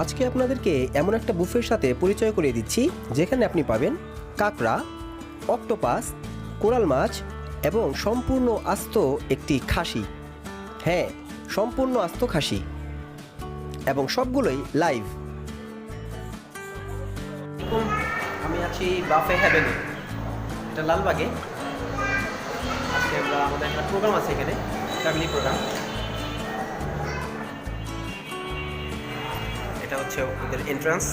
আজকে আপনাদেরকে এমন একটা বুফের সাথে পরিচয় করিয়ে দিচ্ছি, যেখানে আপনি পাবেন কাঁকড়া, অক্টোপাস, কোরাল মাছ এবং সম্পূর্ণ আস্ত একটি খাসি। হ্যাঁ সম্পূর্ণ আস্ত খাসি এবং সবগুলোই লাইভ আমি আছি বাফে হ্যাভেনে এটা লালবাগে। আজকে আমরা আমাদের একটা প্রোগ্রাম আছে এখানে ফ্যামিলি প্রোগ্রাম হচ্ছে ওদের এন্ট্রান্স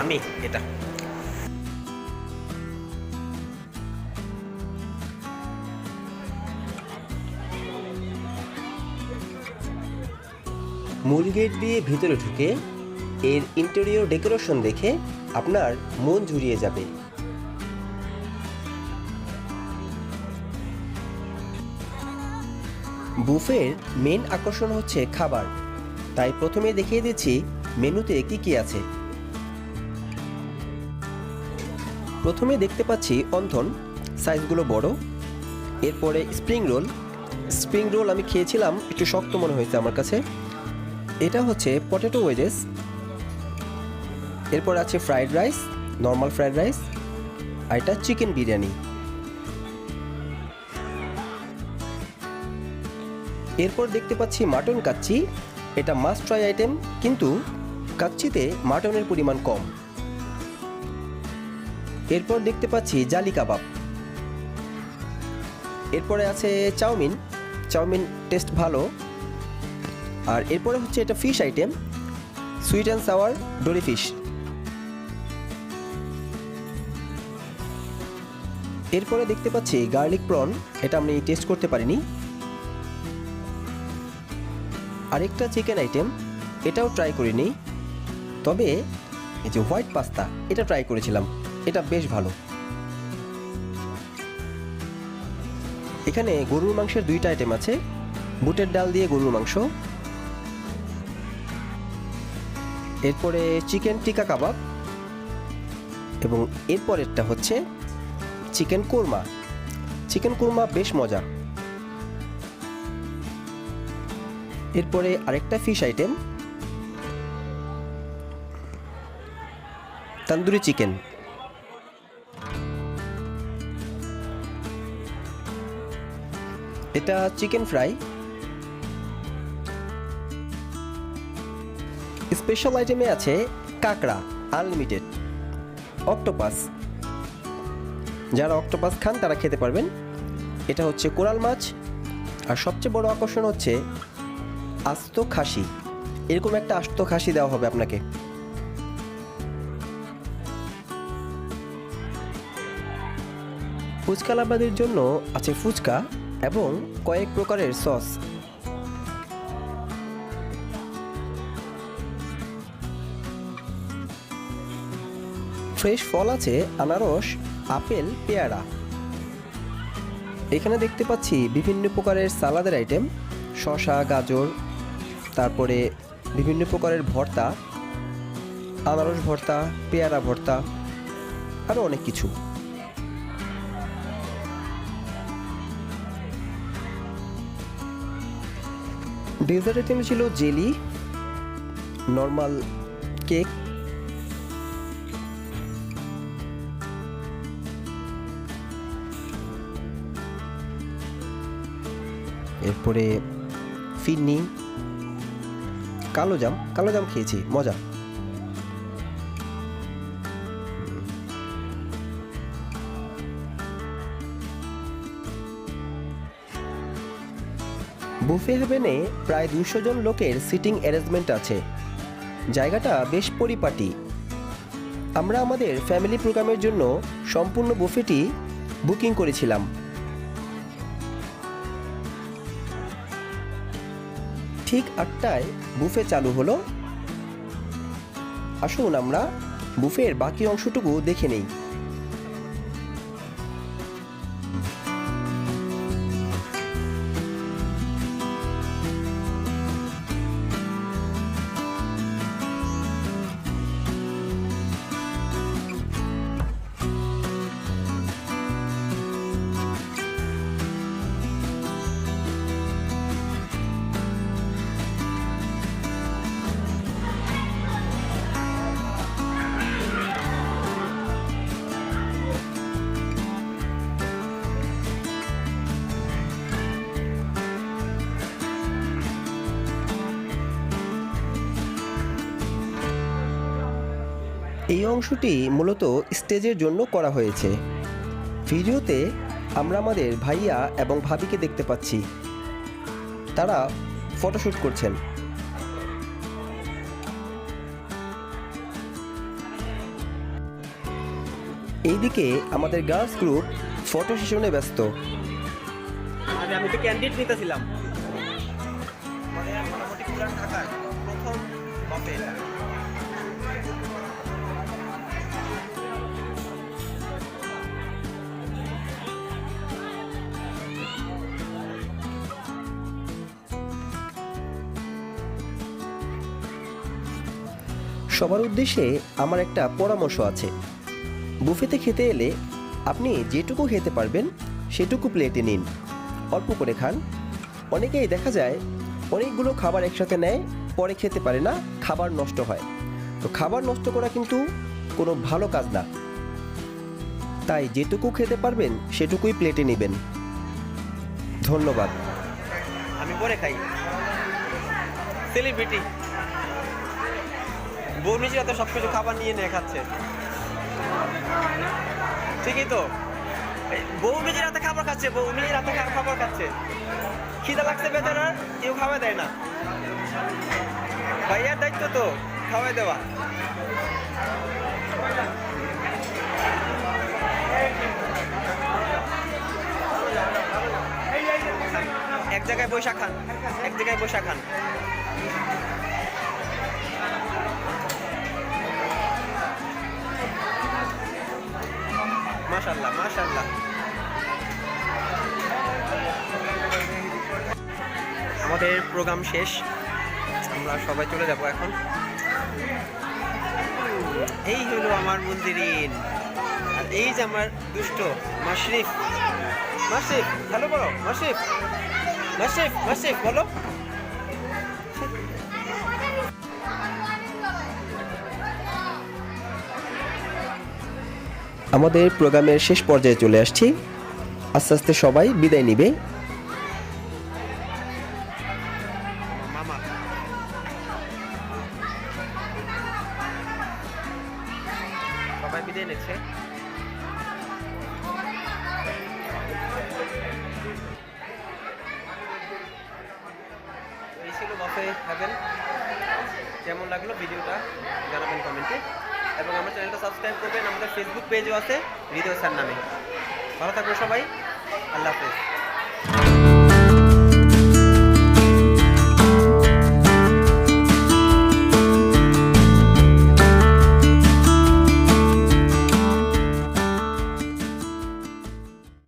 আমি এটা। মূল গেট দিয়ে ভিতরে ঢুকে এর ইন্টেরিয়র ডেকোরেশন দেখে আপনার মন জুড়িয়ে যাবে। বুফের মেন আকর্ষণ হচ্ছে খাবার। তাই প্রথমে দেখিয়ে দিচ্ছি মেনুতে কি কি আছে। প্রথমে দেখতে পাচ্ছি অন্থন, সাইজগুলো বড়। এরপরে স্প্রিং রোল। স্প্রিং রোল আমি খেয়েছিলাম, একটু শক্ত মনে হয়েছে আমার কাছে। এটা হচ্ছে পটেটো ওয়েজেস। এরপর আছে fried rice normal fried rice আর এটা চিকেন বিরিয়ানি। এরপর দেখতে পাচ্ছি মাটন কাচ্চি। এটা মাস্ট ট্রাই আইটেম কিন্তু কাচ্চিতে মাটনের পরিমাণ কম। এরপর দেখতে পাচ্ছি জালি কাবাব। এরপরে আছে চাউমিন। চাউমিন টেস্ট ভালো। আর এরপরে হচ্ছে এটা fish item sweet and sour dory fish এরপরে দেখতে পাচ্ছি গার্লিক প্রন, এটা আমি টেস্ট করতে পারিনি। আরেকটা চিকেন আইটেম, এটাও ট্রাই করিনি। তবে এই যে হোয়াইট পাস্তা, এটা ট্রাই করেছিলাম, এটা বেশ ভালো। এখানে গরুর মাংসের দুইটা আইটেম আছে, বুটের ডাল দিয়ে গরুর মাংস। এরপরে চিকেন টিকা কাবাব, এবং এরপরেরটা হচ্ছে চিকেন কোরমা। চিকেন কোরমা বেশ মজা। এরপরে আরেকটা ফিশ আইটেম। তন্দুরি চিকেন। এটা চিকেন ফ্রাই। স্পেশাল আইটেমে আছে কাঁকড়া, আনলিমিটেড, অক্টোপাস। যারা অক্টোপাস খান, তারা খেতে পারবেন। এটা হচ্ছে কোরাল মাছ। আর সবচেয়ে বড় আকর্ষণ হচ্ছে আস্ত খাসি। এরকম একটা আস্ত খাসি দেওয়া হবে আপনাকে। ফুচকা লাভাদের জন্য আছে ফুচকা এবং কয়েক প্রকারের সস। ফ্রেশ ফল আছে, আনারস, আপেল, পেয়ারা। এখানে দেখতে পাচ্ছি বিভিন্ন প্রকারের সালাদের আইটেম শসা, গাজর, তারপরে বিভিন্ন প্রকারের ভর্তা, আনারস ভর্তা, পেয়ারা ভর্তা আরও অনেক কিছু। ডেজার্ট আইটেম ছিল জেলি নর্মাল কেক এরপরে ফিরনি কালো জাম কালো জাম খেয়েছি, মজা। বুফে হেভেনে প্রায় দুশো জন লোকের সিটিং অ্যারেঞ্জমেন্ট আছে। জায়গাটা বেশ পরিপাটি। আমরা আমাদের ফ্যামিলি প্রোগ্রামের জন্য সম্পূর্ণ বুফেটি বুকিং করেছিলাম। ঠিক আটটায় বুফে চালু হলো। আসুন আমরা বুফের বাকি অংশটুকু দেখে নেই। এই অংশটি মূলত স্টেজের জন্য করা হয়েছে। ভিডিওতে আমরা আমাদের ভাইয়া এবং ভাবিকে দেখতে পাচ্ছি। তারা ফটোশ্যুট করছেন। এইদিকে আমাদের গার্লস গ্রুপ ফটো সেশনে ব্যস্ত। আমি তো নিতেছিলাম। মানে মোটামুটি পুরান ঢাকার প্রথম সবার উদ্দেশ্যে আমার একটা পরামর্শ আছে। বুফেতে খেতে এলে আপনি যেটুকু খেতে পারবেন, সেটুকু প্লেটে নিন। অল্প করে খান। অনেকেই দেখা যায় অনেকগুলো খাবার একসাথে নেয়, পরে খেতে পারে না, খাবার নষ্ট হয়। তো খাবার নষ্ট করা কিন্তু কোনো ভালো কাজ না। তাই যেটুকু খেতে পারবেন, সেটুকুই প্লেটে নেবেন। ধন্যবাদ। আমি পরে খাই। সেলিব্রিটি বৌমিজিরা তো সবকিছু খাবার নিয়ে নিয়ে খাচ্ছে। ঠিকই তো? এই বৌমিজি রাতে খাবার খাচ্ছে বৌমিজি রাতে খা- খাবার খাচ্ছে। খিদা লাগছে বেচারার কেউ খাওয়া দেয় না। ভাইয়ার দায়িত্ব তো খাওয়াই দেওয়া। এক জায়গায় বৈশা খান, এক জায়গায় বৈশা খান। মাশাল্লাহ মাশাল্লাহ আমাদের প্রোগ্রাম শেষ। আমরা সবাই চলে যাব এখন। এই হলো আমার মন্দিরিন। আর এই যে আমার দুষ্ট, মাশরিফ। মাসিফ হ্যালো বলো মাসিফ মাসিফ মাসিফ বলো। আমাদের প্রোগ্রামের শেষ পর্যায়ে চলে আসছি। আস্তে আস্তে সবাই বিদায় নিবে। সবাই বিদায় নিচ্ছে। এই ছিল বাফে লাগল ভিডিওটা? জানাবেন কমেন্টে। এবং আমার চ্যানেলটা সাবস্ক্রাইব করবেন, আমাদের ফেসবুক পেজও আছে, হৃদয় স্যার নামে। ভালো থাকবেন সবাই, আল্লাহ হাফেজ।